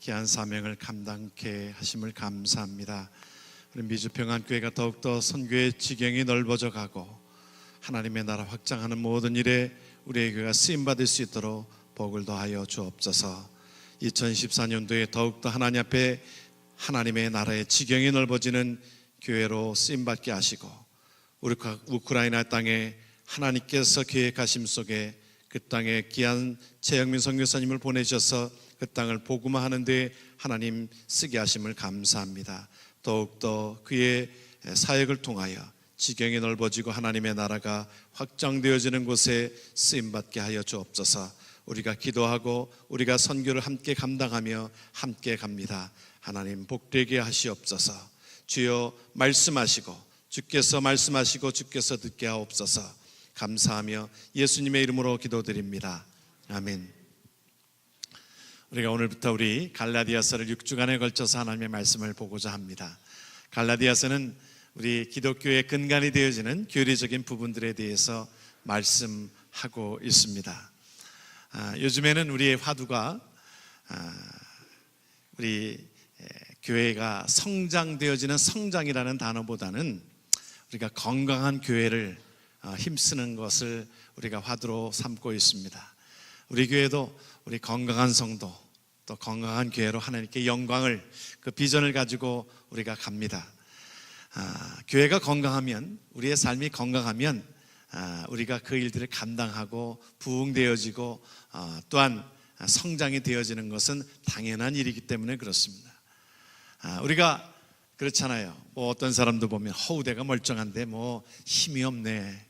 귀한 사명을 감당케 하심을 감사합니다. 우리 미주평안교회가 더욱더 선교의 지경이 넓어져 가고 하나님의 나라 확장하는 모든 일에 우리의 교회가 쓰임 받을 수 있도록 복을 더하여 주옵소서. 2014년도에 더욱더 하나님 앞에 하나님의 나라의 지경이 넓어지는 교회로 쓰임 받게 하시고 우리 우크라이나 땅에 하나님께서 계획하심 속에 그 땅에 귀한 최영민 선교사님을 보내셔서 그 땅을 복음화하는 데 하나님 쓰게 하심을 감사합니다. 더욱더 그의 사역을 통하여 지경이 넓어지고 하나님의 나라가 확장되어지는 곳에 쓰임 받게 하여 주옵소서. 우리가 기도하고 우리가 선교를 함께 감당하며 함께 갑니다. 하나님 복되게 하시옵소서. 주여 말씀하시고 주께서 말씀하시고 주께서 듣게 하옵소서. 감사하며 예수님의 이름으로 기도드립니다. 아멘. 우리가 오늘부터 우리 갈라디아서를 6주간에 걸쳐서 하나님의 말씀을 보고자 합니다. 갈라디아서는 우리 기독교의 근간이 되어지는 교리적인 부분들에 대해서 말씀하고 있습니다. 아, 요즘에는 우리의 화두가 아, 우리 에, 교회가 성장되어지는 성장이라는 단어보다는 우리가 건강한 교회를 어, 힘쓰는 것을 우리가 화두로 삼고 있습니다. 우리 교회도 우리 건강한 성도 또 건강한 교회로 하나님께 영광을 그 비전을 가지고 우리가 갑니다. 아, 교회가 건강하면 우리의 삶이 건강하면 아, 우리가 그 일들을 감당하고 부흥되어지고 어, 또한 성장이 되어지는 것은 당연한 일이기 때문에 그렇습니다. 아, 우리가 그렇잖아요. 뭐 어떤 사람도 보면 허우대가 멀쩡한데 뭐 힘이 없네.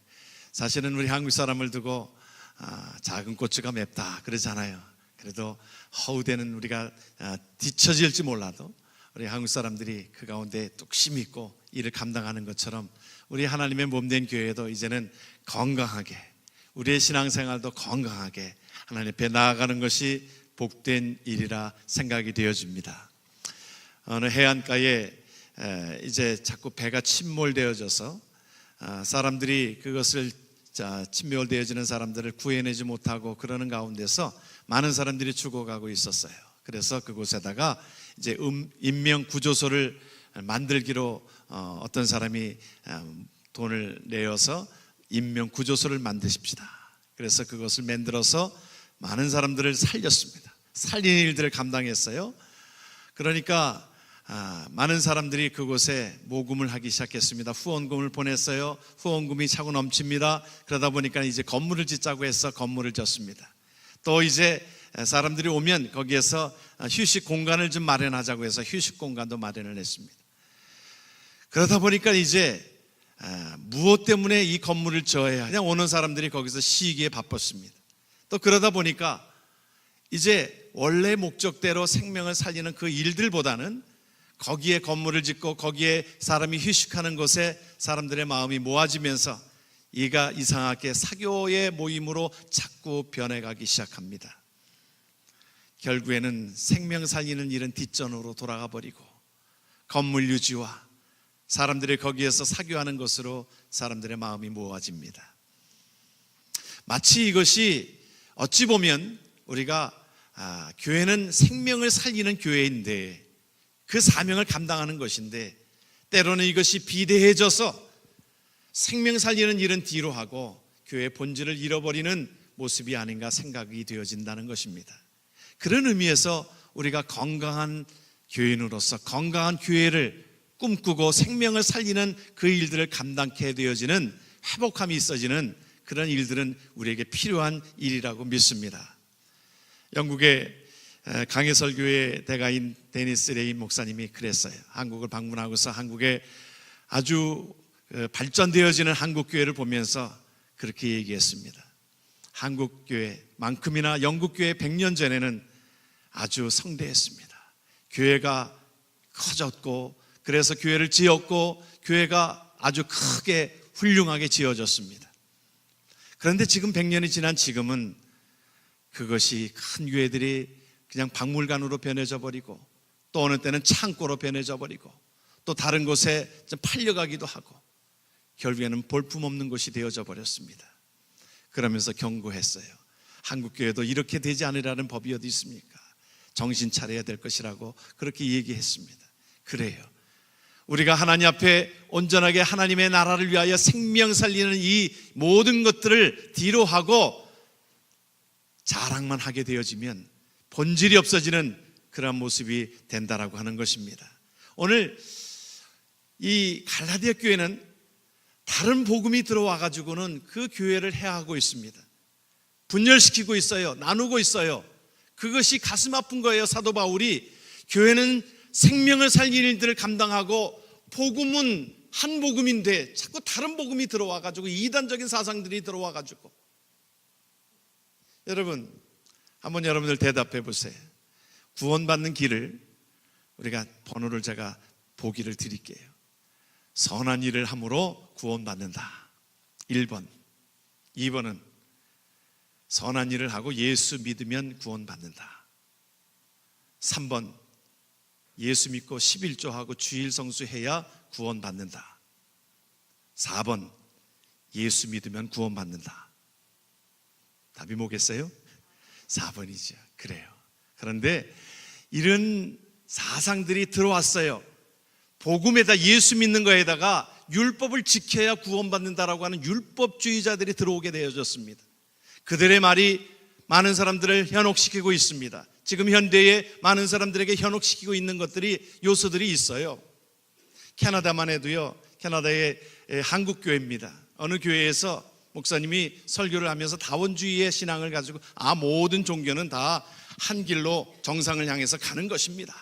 사실은 우리 한국 사람을 두고 아, 작은 고추가 맵다 그러잖아요. 그래도 허우대는 우리가 아, 뒤처질지 몰라도 우리 한국 사람들이 그 가운데 뚝심 있고 일을 감당하는 것처럼 우리 하나님의 몸 된 교회도 이제는 건강하게 우리의 신앙생활도 건강하게 하나님 앞에 나아가는 것이 복된 일이라 생각이 되어집니다. 어느 해안가에 에, 이제 자꾸 배가 침몰되어져서 아, 사람들이 그것을 자, 침몰되어지는 사람들을 구해내지 못하고 그러는 가운데서 많은 사람들이 죽어가고 있었어요. 그래서 그곳에다가 이제 음, 인명 구조소를 만들기로 어, 어떤 사람이 음, 돈을 내어서 인명 구조소를 만드십시다. 그래서 그것을 만들어서 많은 사람들을 살렸습니다. 살리는 일들을 감당했어요. 그러니까 아, 많은 사람들이 그곳에 모금을 하기 시작했습니다. 후원금을 보냈어요. 후원금이 차고 넘칩니다. 그러다 보니까 이제 건물을 짓자고 해서 건물을 짓습니다. 또 이제 사람들이 오면 거기에서 휴식 공간을 좀 마련하자고 해서 휴식 공간도 마련을 했습니다. 그러다 보니까 이제 아, 무엇 때문에 이 건물을 지어야 그냥 오는 사람들이 거기서 쉬기에 바빴습니다. 또 그러다 보니까 이제 원래 목적대로 생명을 살리는 그 일들보다는 거기에 건물을 짓고 거기에 사람이 휴식하는 곳에 사람들의 마음이 모아지면서 이가 이상하게 사교의 모임으로 자꾸 변해가기 시작합니다. 결국에는 생명 살리는 일은 뒷전으로 돌아가 버리고 건물 유지와 사람들이 거기에서 사교하는 것으로 사람들의 마음이 모아집니다. 마치 이것이 어찌 보면 우리가 아, 교회는 생명을 살리는 교회인데 그 사명을 감당하는 것인데 때로는 이것이 비대해져서 생명 살리는 일은 뒤로 하고 교회 본질을 잃어버리는 모습이 아닌가 생각이 되어진다는 것입니다. 그런 의미에서 우리가 건강한 교인으로서 건강한 교회를 꿈꾸고 생명을 살리는 그 일들을 감당케 되어지는 회복함이 있어지는 그런 일들은 우리에게 필요한 일이라고 믿습니다. 영국의 강해설 교회 대가인 데니스 레인 목사님이 그랬어요. 한국을 방문하고서 한국에 아주 발전되어지는 한국 교회를 보면서 그렇게 얘기했습니다. 한국 교회만큼이나 영국 교회 100년 전에는 아주 성대했습니다. 교회가 커졌고 그래서 교회를 지었고 교회가 아주 크게 훌륭하게 지어졌습니다. 그런데 지금 100년이 지난 지금은 그것이 큰 교회들이 그냥 박물관으로 변해져 버리고 또 어느 때는 창고로 변해져 버리고 또 다른 곳에 좀 팔려가기도 하고 결국에는 볼품없는 곳이 되어져 버렸습니다. 그러면서 경고했어요. 한국 교회도 이렇게 되지 않으라는 법이 어디 있습니까? 정신 차려야 될 것이라고 그렇게 얘기했습니다. 그래요. 우리가 하나님 앞에 온전하게 하나님의 나라를 위하여 생명 살리는 이 모든 것들을 뒤로 하고 자랑만 하게 되어지면 본질이 없어지는 그런 모습이 된다라고 하는 것입니다. 오늘 이 갈라디아 교회는 다른 복음이 들어와 가지고는 그 교회를 해하고 있습니다. 분열시키고 있어요. 나누고 있어요. 그것이 가슴 아픈 거예요. 사도 바울이 교회는 생명을 살리는 일들을 감당하고 복음은 한 복음인데 자꾸 다른 복음이 들어와 가지고 이단적인 사상들이 들어와 가지고 여러분 한번 여러분들 대답해 보세요. 구원받는 길을 우리가 번호를 제가 보기를 드릴게요. 선한 일을 함으로 구원받는다. 1번. 2번은 선한 일을 하고 예수 믿으면 구원받는다. 3번. 예수 믿고 11조하고 주일 성수 해야 구원받는다. 4번. 예수 믿으면 구원받는다. 답이 뭐겠어요? 4번이죠. 그래요. 그런데 이런 사상들이 들어왔어요. 복음에다 예수 믿는 거에다가 율법을 지켜야 구원받는다라고 하는 율법주의자들이 들어오게 되어졌습니다. 그들의 말이 많은 사람들을 현혹시키고 있습니다. 지금 현대에 많은 사람들에게 현혹시키고 있는 것들이 요소들이 있어요. 캐나다만 해도요. 캐나다의 한국 교회입니다. 어느 교회에서 목사님이 설교를 하면서 다원주의의 신앙을 가지고 아 모든 종교는 다 한 길로 정상을 향해서 가는 것입니다.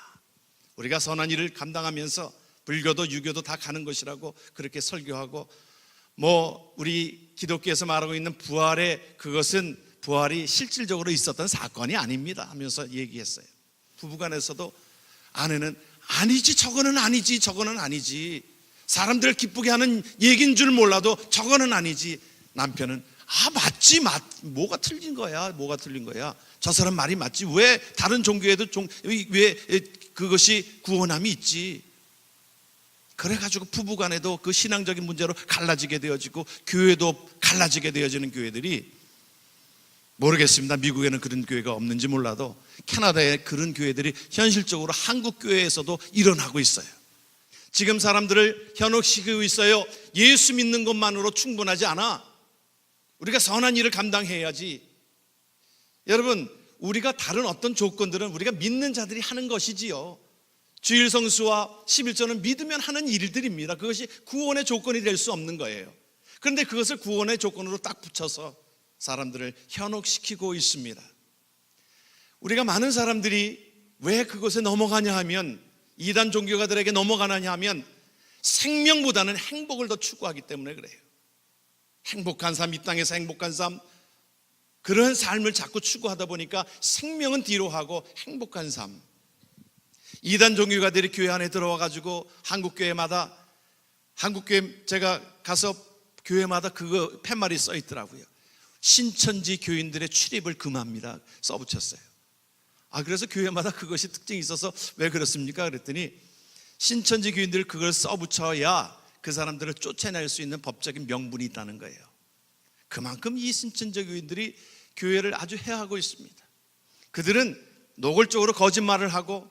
우리가 선한 일을 감당하면서 불교도 유교도 다 가는 것이라고 그렇게 설교하고 뭐 우리 기독교에서 말하고 있는 부활의 그것은 부활이 실질적으로 있었던 사건이 아닙니다 하면서 얘기했어요. 부부간에서도 아내는 아니지 저거는 아니지 저거는 아니지 사람들을 기쁘게 하는 얘기인 줄 몰라도 저거는 아니지 남편은 아 맞지 맞 뭐가 틀린 거야 뭐가 틀린 거야 저 사람 말이 맞지 왜 다른 종교에도 종, 왜 그것이 구원함이 있지 그래가지고 부부간에도 그 신앙적인 문제로 갈라지게 되어지고 교회도 갈라지게 되어지는 교회들이 모르겠습니다. 미국에는 그런 교회가 없는지 몰라도 캐나다에 그런 교회들이 현실적으로 한국 교회에서도 일어나고 있어요. 지금 사람들을 현혹시키고 있어요. 예수 믿는 것만으로 충분하지 않아. 우리가 선한 일을 감당해야지. 여러분, 우리가 다른 어떤 조건들은 우리가 믿는 자들이 하는 것이지요. 주일 성수와 11조는 믿으면 하는 일들입니다. 그것이 구원의 조건이 될 수 없는 거예요. 그런데 그것을 구원의 조건으로 딱 붙여서 사람들을 현혹시키고 있습니다. 우리가 많은 사람들이 왜 그것에 넘어가냐 하면 이단 종교가들에게 넘어가느냐 하면 생명보다는 행복을 더 추구하기 때문에 그래요. 행복한 삶, 이 땅에서 행복한 삶, 그런 삶을 자꾸 추구하다 보니까 생명은 뒤로 하고 행복한 삶. 이단 종교가들이 교회 안에 들어와 가지고 한국 교회마다 한국 교회 제가 가서 교회마다 그거 팻말이 써 있더라고요. 신천지 교인들의 출입을 금합니다. 써 붙였어요. 아 그래서 교회마다 그것이 특징이 있어서 왜 그렇습니까? 그랬더니 신천지 교인들 그걸 써 붙여야 그 사람들을 쫓아낼 수 있는 법적인 명분이 있다는 거예요. 그만큼 이 신천지 교인들이 교회를 아주 해하고 있습니다. 그들은 노골적으로 거짓말을 하고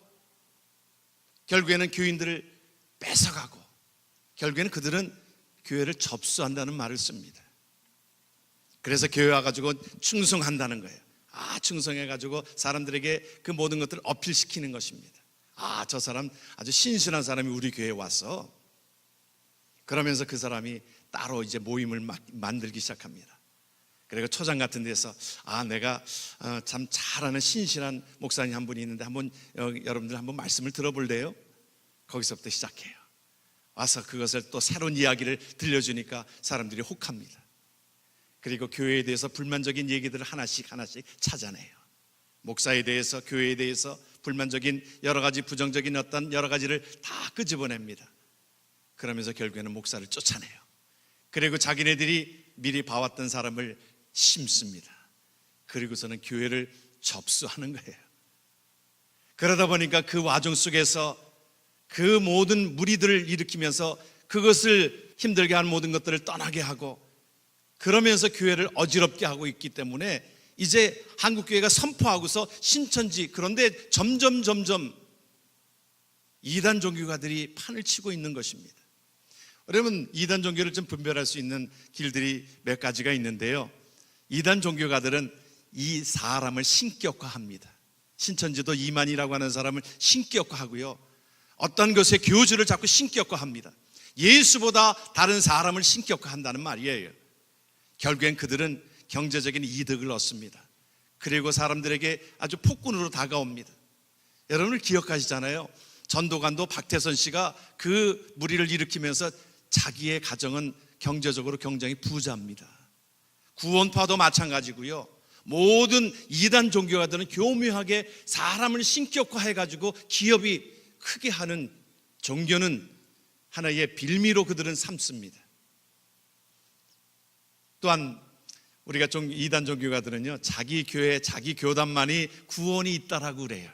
결국에는 교인들을 뺏어가고 결국에는 그들은 교회를 접수한다는 말을 씁니다. 그래서 교회 와가지고 충성한다는 거예요. 아, 충성해가지고 사람들에게 그 모든 것들을 어필시키는 것입니다. 아, 저 사람 아주 신실한 사람이 우리 교회에 왔어. 그러면서 그 사람이 따로 이제 모임을 막 만들기 시작합니다. 그리고 초장 같은 데서 아 내가 어, 참 잘하는 신실한 목사님 한 분이 있는데 한번 여러분들 한번 말씀을 들어볼래요? 거기서부터 시작해요. 와서 그것을 또 새로운 이야기를 들려주니까 사람들이 혹합니다. 그리고 교회에 대해서 불만적인 얘기들을 하나씩 하나씩 찾아내요. 목사에 대해서 교회에 대해서 불만적인 여러 가지 부정적인 어떤 여러 가지를 다 끄집어냅니다. 그러면서 결국에는 목사를 쫓아내요. 그리고 자기네들이 미리 봐왔던 사람을 심습니다. 그리고서는 교회를 접수하는 거예요. 그러다 보니까 그 와중 속에서 그 모든 무리들을 일으키면서 그것을 힘들게 하는 모든 것들을 떠나게 하고 그러면서 교회를 어지럽게 하고 있기 때문에 이제 한국교회가 선포하고서 신천지 그런데 점점 점점 이단 종교가들이 판을 치고 있는 것입니다. 여러분 이단 종교를 좀 분별할 수 있는 길들이 몇 가지가 있는데요. 이단 종교가들은 이 사람을 신격화합니다. 신천지도 이만이라고 하는 사람을 신격화하고요. 어떤 것의 교주를 자꾸 신격화합니다. 예수보다 다른 사람을 신격화한다는 말이에요. 결국엔 그들은 경제적인 이득을 얻습니다. 그리고 사람들에게 아주 폭군으로 다가옵니다. 여러분을 기억하시잖아요. 전도관도 박태선 씨가 그 무리를 일으키면서 자기의 가정은 경제적으로 굉장히 부자입니다. 구원파도 마찬가지고요. 모든 이단 종교가들은 교묘하게 사람을 신격화해 가지고 기업이 크게 하는 종교는 하나의 빌미로 그들은 삼습니다. 또한 우리가 좀 이단 종교가들은요 자기 교회 자기 교단만이 구원이 있다라고 그래요.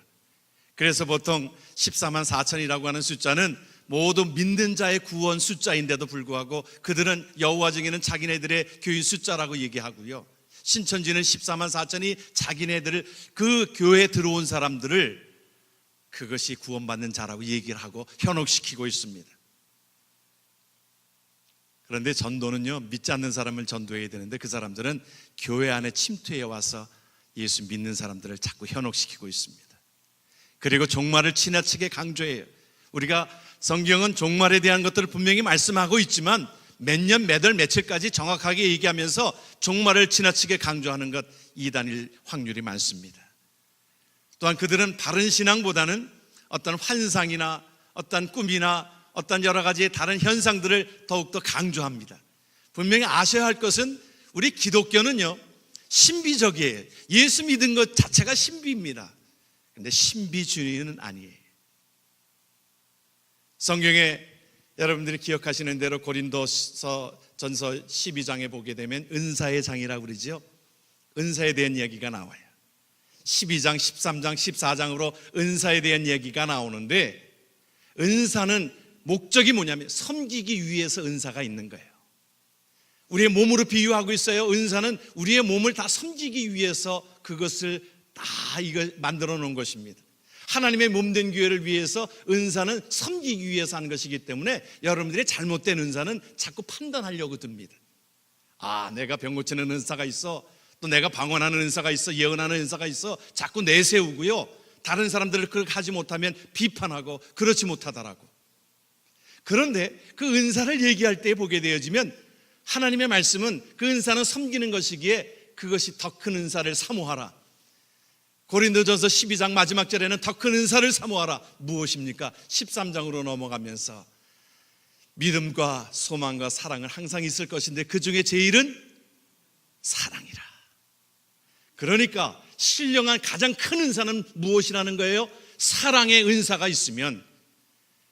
그래서 보통 14만 4천이라고 하는 숫자는 모두 믿는 자의 구원 숫자인데도 불구하고 그들은 여호와 중에는 자기네들의 교인 숫자라고 얘기하고요. 신천지는 14만 4천이 자기네들을 그 교회에 들어온 사람들을 그것이 구원받는 자라고 얘기를 하고 현혹시키고 있습니다. 그런데 전도는요, 믿지 않는 사람을 전도해야 되는데 그 사람들은 교회 안에 침투해 와서 예수 믿는 사람들을 자꾸 현혹시키고 있습니다. 그리고 종말을 지나치게 강조해요. 우리가 성경은 종말에 대한 것들을 분명히 말씀하고 있지만 몇 년, 몇 월, 며칠까지 정확하게 얘기하면서 종말을 지나치게 강조하는 것 이단일 확률이 많습니다. 또한 그들은 바른 신앙보다는 어떤 환상이나 어떤 꿈이나 어떤 여러 가지의 다른 현상들을 더욱더 강조합니다. 분명히 아셔야 할 것은 우리 기독교는요, 신비적이에요. 예수 믿은 것 자체가 신비입니다. 근데 신비주의는 아니에요. 성경에 여러분들이 기억하시는 대로 고린도서 전서 12장에 보게 되면 은사의 장이라고 그러죠. 은사에 대한 얘기가 나와요. 12장, 13장, 14장으로 은사에 대한 얘기가 나오는데 은사는 목적이 뭐냐면 섬기기 위해서 은사가 있는 거예요. 우리의 몸으로 비유하고 있어요. 은사는 우리의 몸을 다 섬기기 위해서 그것을 다 이거 만들어 놓은 것입니다. 하나님의 몸된 교회를 위해서 은사는 섬기기 위해서 하는 것이기 때문에 여러분들의 잘못된 은사는 자꾸 판단하려고 듭니다. 아, 내가 병 고치는 은사가 있어. 또 내가 방언하는 은사가 있어. 예언하는 은사가 있어. 자꾸 내세우고요. 다른 사람들을 그렇게 하지 못하면 비판하고 그렇지 못하다라고. 그런데 그 은사를 얘기할 때 보게 되어지면 하나님의 말씀은 그 은사는 섬기는 것이기에 그것이 더 큰 은사를 사모하라. 고린도전서 12장 마지막 절에는 더 큰 은사를 사모하라. 무엇입니까? 13장으로 넘어가면서 믿음과 소망과 사랑은 항상 있을 것인데 그 중에 제일은 사랑이라. 그러니까 신령한 가장 큰 은사는 무엇이라는 거예요? 사랑의 은사가 있으면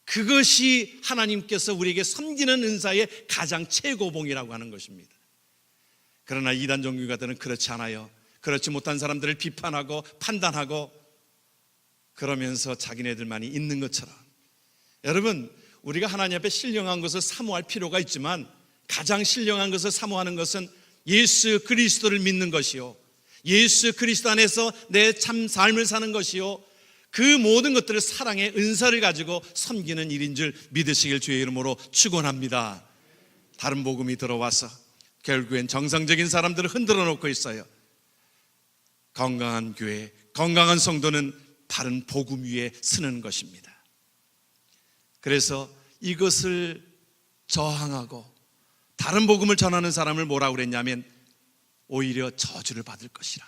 그것이 하나님께서 우리에게 섬기는 은사의 가장 최고봉이라고 하는 것입니다. 그러나 이단 종교가들은 그렇지 않아요. 그렇지 못한 사람들을 비판하고 판단하고 그러면서 자기네들만이 있는 것처럼 여러분 우리가 하나님 앞에 신령한 것을 사모할 필요가 있지만 가장 신령한 것을 사모하는 것은 예수 그리스도를 믿는 것이요 예수 그리스도 안에서 내 참 삶을 사는 것이요 그 모든 것들을 사랑의 은사를 가지고 섬기는 일인 줄 믿으시길 주의 이름으로 축원합니다. 다른 복음이 들어와서 결국엔 정상적인 사람들을 흔들어 놓고 있어요. 건강한 교회, 건강한 성도는 바른 복음 위에 서는 것입니다. 그래서 이것을 저항하고 다른 복음을 전하는 사람을 뭐라고 그랬냐면 오히려 저주를 받을 것이라.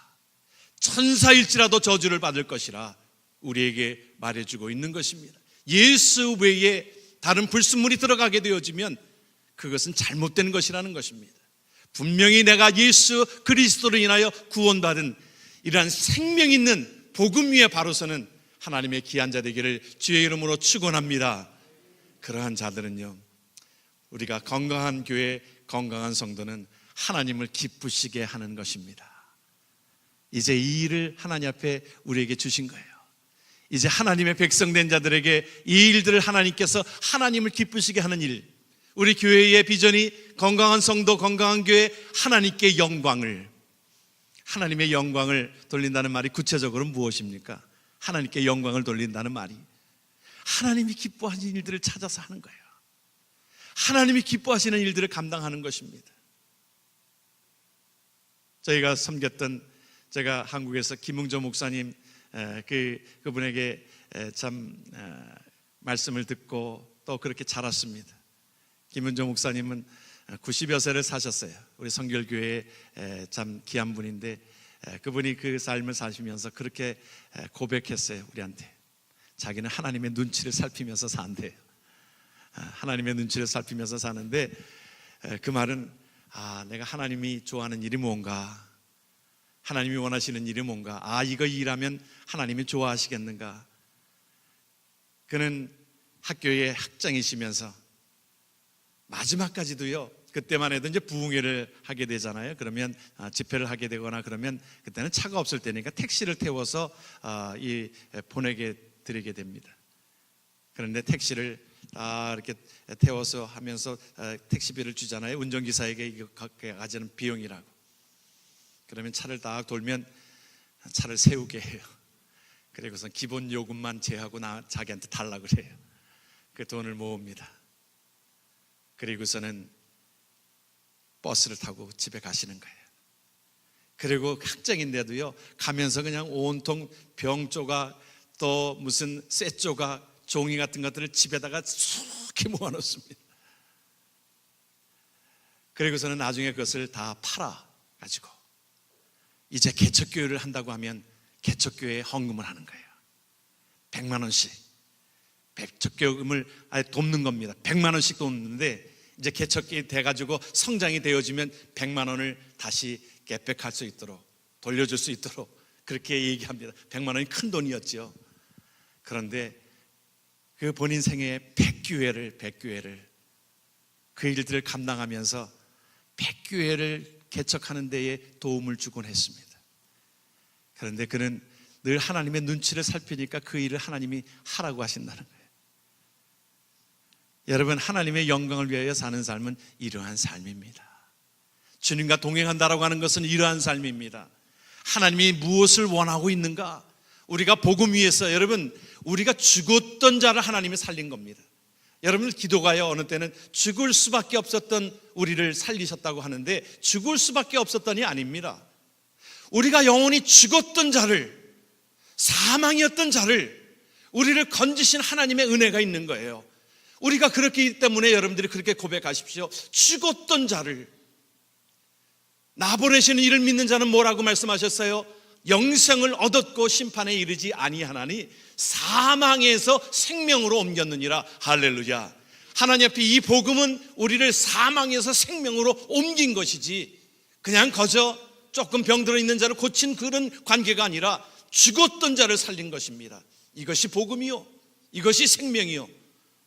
천사일지라도 저주를 받을 것이라 우리에게 말해주고 있는 것입니다. 예수 외에 다른 불순물이 들어가게 되어지면 그것은 잘못된 것이라는 것입니다. 분명히 내가 예수 그리스도로 인하여 구원받은 이러한 생명 있는 복음 위에 바로 서는 하나님의 귀한 자 되기를 주의 이름으로 축원합니다. 그러한 자들은요. 우리가 건강한 교회, 건강한 성도는 하나님을 기쁘시게 하는 것입니다. 이제 이 일을 하나님 앞에 우리에게 주신 거예요. 이제 하나님의 백성된 자들에게 이 일들을 하나님께서 하나님을 기쁘시게 하는 일, 우리 교회의 비전이 건강한 성도, 건강한 교회, 하나님께 영광을, 하나님의 영광을 돌린다는 말이 구체적으로 무엇입니까? 하나님께 영광을 돌린다는 말이 하나님이 기뻐하시는 일들을 찾아서 하는 거예요. 하나님이 기뻐하시는 일들을 감당하는 것입니다. 저희가 섬겼던 제가 한국에서 김웅조 목사님 에, 그 그분에게 에, 참 에, 말씀을 듣고 또 그렇게 자랐습니다. 김은조 목사님은 90여 세를 사셨어요. 우리 성결교회에 에, 참 귀한 분인데 에, 그분이 그 삶을 사시면서 그렇게 에, 고백했어요. 우리한테 자기는 하나님의 눈치를 살피면서 산대요. 아, 하나님의 눈치를 살피면서 사는데 에, 그 말은 아 내가 하나님이 좋아하는 일이 뭔가 하나님이 원하시는 일이 뭔가 아 이거 일하면 하나님이 좋아하시겠는가 그는 학교의 학장이시면서 마지막까지도요 그때만 해도 이제 부흥회를 하게 되잖아요 그러면 아, 집회를 하게 되거나 그러면 그때는 차가 없을 때니까 택시를 태워서 아, 이 보내게 드리게 됩니다 그런데 택시를 다 이렇게 태워서 하면서 아, 택시비를 주잖아요 운전기사에게 이거 가- 가지는 비용이라고 그러면 차를 딱 돌면 차를 세우게 해요. 그리고선 기본 요금만 제하고 나 자기한테 달라 그래요. 그 돈을 모읍니다. 그리고서는 버스를 타고 집에 가시는 거예요. 그리고 학장인데도요 가면서 그냥 온통 병 조각 또 무슨 쇠 조각 종이 같은 것들을 집에다가 수북히 모아놓습니다. 그리고서는 나중에 그것을 다 팔아 가지고 이제 개척교회를 한다고 하면 개척교회에 헌금을 하는 거예요. 100만 원씩. 개척교금을 아예 돕는 겁니다. 100만 원씩 돕는데 이제 개척교회 돼가지고 성장이 되어지면 100만 원을 다시 개백할 수 있도록 돌려줄 수 있도록 그렇게 얘기합니다. 100만 원이 큰 돈이었죠. 그런데 그 본인 생애에 100교회를 100교회를 그 일들을 감당하면서 100교회를 개척하는 데에 도움을 주곤 했습니다. 그런데 그는 늘 하나님의 눈치를 살피니까 그 일을 하나님이 하라고 하신다는 거예요. 여러분, 하나님의 영광을 위하여 사는 삶은 이러한 삶입니다. 주님과 동행한다라고 하는 것은 이러한 삶입니다. 하나님이 무엇을 원하고 있는가? 우리가 복음 위에서 여러분, 우리가 죽었던 자를 하나님이 살린 겁니다. 여러분 기도가요 어느 때는 죽을 수밖에 없었던 우리를 살리셨다고 하는데 죽을 수밖에 없었던이 아닙니다. 우리가 영원히 죽었던 자를 사망이었던 자를 우리를 건지신 하나님의 은혜가 있는 거예요. 우리가 그렇기 때문에 여러분들이 그렇게 고백하십시오. 죽었던 자를. 나 보내시는 이를 믿는 자는 뭐라고 말씀하셨어요? 영생을 얻었고 심판에 이르지 아니하나니 사망에서 생명으로 옮겼느니라. 할렐루야. 하나님 앞에 이 복음은 우리를 사망에서 생명으로 옮긴 것이지 그냥 거저 조금 병들어 있는 자를 고친 그런 관계가 아니라 죽었던 자를 살린 것입니다. 이것이 복음이요. 이것이 생명이요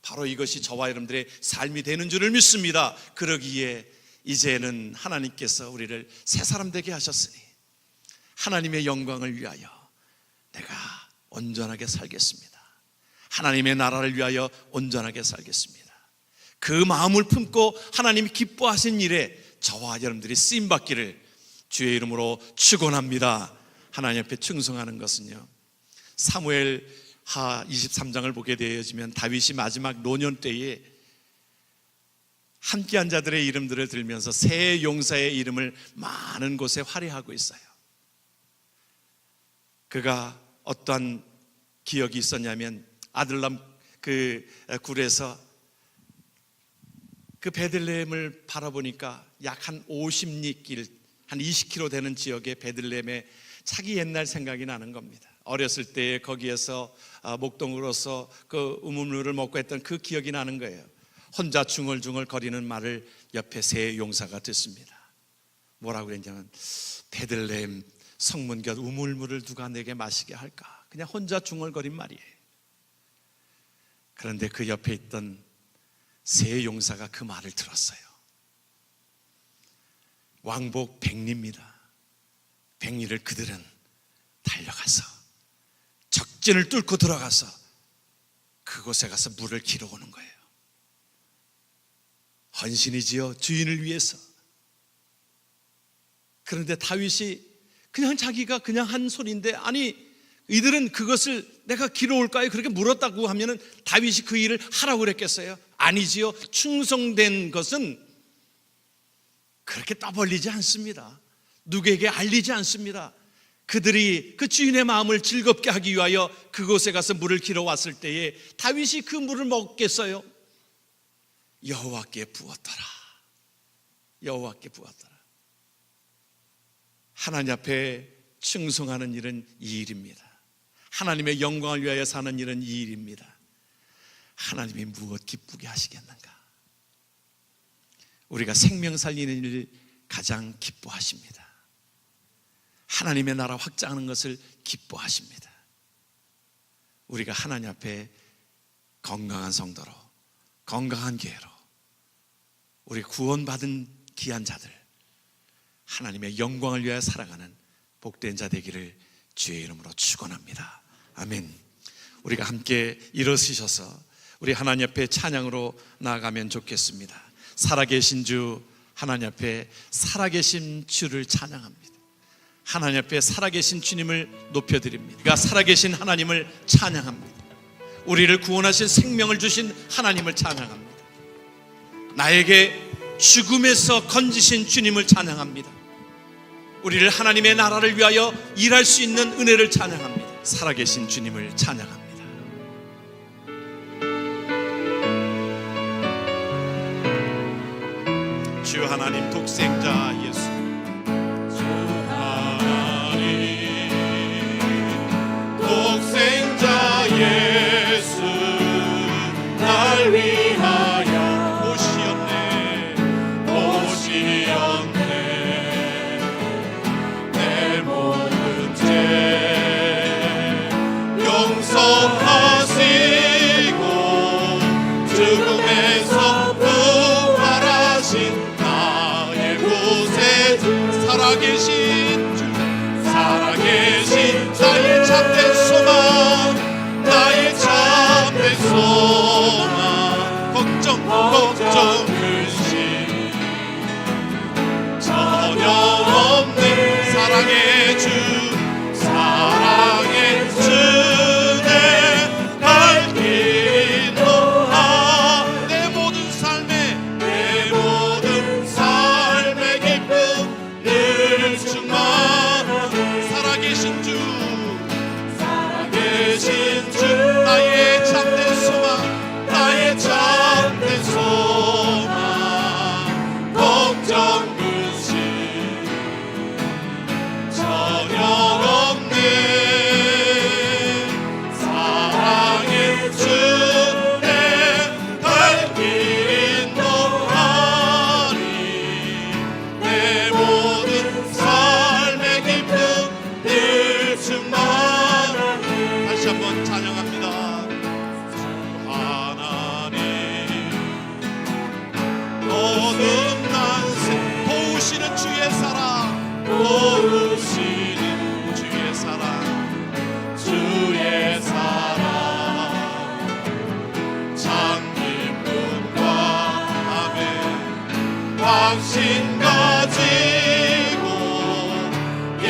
바로 이것이 저와 여러분들의 삶이 되는 줄을 믿습니다 그러기에 이제는 하나님께서 우리를 새 사람 되게 하셨으니 하나님의 영광을 위하여 내가 온전하게 살겠습니다. 하나님의 나라를 위하여 온전하게 살겠습니다. 그 마음을 품고 하나님이 기뻐하신 일에 저와 여러분들이 쓰임 받기를 주의 이름으로 축원합니다. 하나님 앞에 충성하는 것은요. 사무엘 하 23장을 보게 되어지면 다윗이 마지막 노년 때에 함께한 자들의 이름들을 들면서 새 용사의 이름을 많은 곳에 활용하고 있어요. 그가 어떠한 기억이 있었냐면 아들람 그 굴에서 그 베들레헴을 바라보니까 약 한 50리 길, 한 20km 되는 지역의 베들레헴에 자기 옛날 생각이 나는 겁니다. 어렸을 때 거기에서 아, 목동으로서 그 우물물을 먹고 했던 그 기억이 나는 거예요. 혼자 중얼중얼 거리는 말을 옆에 새 용사가 듣습니다. 뭐라고 그랬냐면 베들레헴 성문 곁 우물물을 누가 내게 마시게 할까? 그냥 혼자 중얼거린 말이에요. 그런데 그 옆에 있던 세 용사가 그 말을 들었어요. 왕복 백리입니다. 백리를 그들은 달려가서 적진을 뚫고 들어가서 그곳에 가서 물을 길어 오는 거예요. 헌신이지요 주인을 위해서. 그런데 다윗이 그냥 자기가 그냥 한 소리인데 아니 이들은 그것을 내가 기러올까요? 그렇게 물었다고 하면은 다윗이 그 일을 하라고 그랬겠어요? 아니지요. 충성된 것은 그렇게 떠벌리지 않습니다. 누구에게 알리지 않습니다. 그들이 그 주인의 마음을 즐겁게 하기 위하여 그곳에 가서 물을 길어 왔을 때에 다윗이 그 물을 먹겠어요? 여호와께 부었더라. 여호와께 부었더라. 하나님 앞에 충성하는 일은 이 일입니다. 하나님의 영광을 위하여 사는 일은 이 일입니다. 하나님이 무엇 기쁘게 하시겠는가? 우리가 생명 살리는 일을 가장 기뻐하십니다. 하나님의 나라 확장하는 것을 기뻐하십니다. 우리가 하나님 앞에 건강한 성도로, 건강한 교회로, 우리 구원받은 귀한 자들, 하나님의 영광을 위하여 살아가는 복된 자 되기를 주의 이름으로 축원합니다. 아멘. 우리가 함께 일어서셔서 우리 하나님 앞에 찬양으로 나아가면 좋겠습니다. 살아계신 주 하나님 앞에 살아계신 주를 찬양합니다. 하나님 앞에 살아계신 주님을 높여드립니다. 그가 살아계신 하나님을 찬양합니다. 우리를 구원하신 생명을 주신 하나님을 찬양합니다. 나에게 죽음에서 건지신 주님을 찬양합니다. 우리를 하나님의 나라를 위하여 일할 수 있는 은혜를 찬양합니다. 살아계신 주님을 찬양합니다. 주 하나님 독생자 예수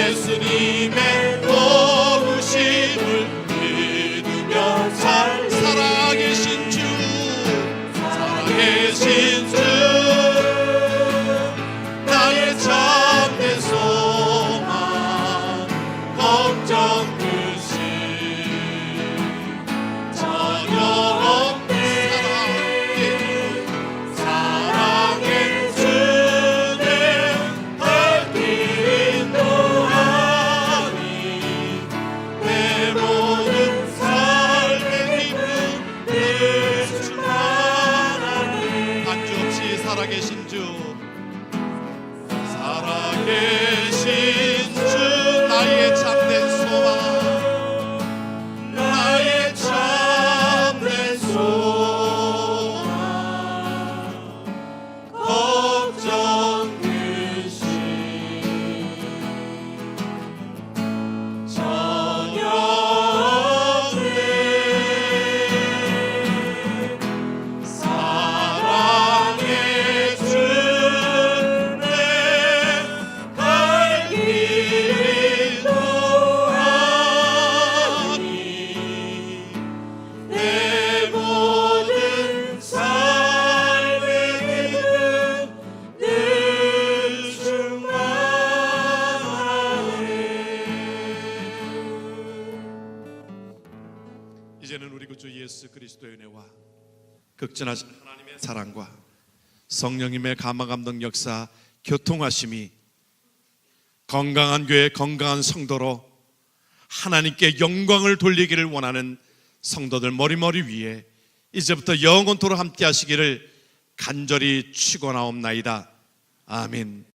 예수 극진하신 하나님의 사랑과 성령님의 감화 감동 역사 교통하심이 건강한 교회 건강한 성도로 하나님께 영광을 돌리기를 원하는 성도들 머리머리 위에 이제부터 영원토록 함께 하시기를 간절히 축원하옵나이다. 아멘.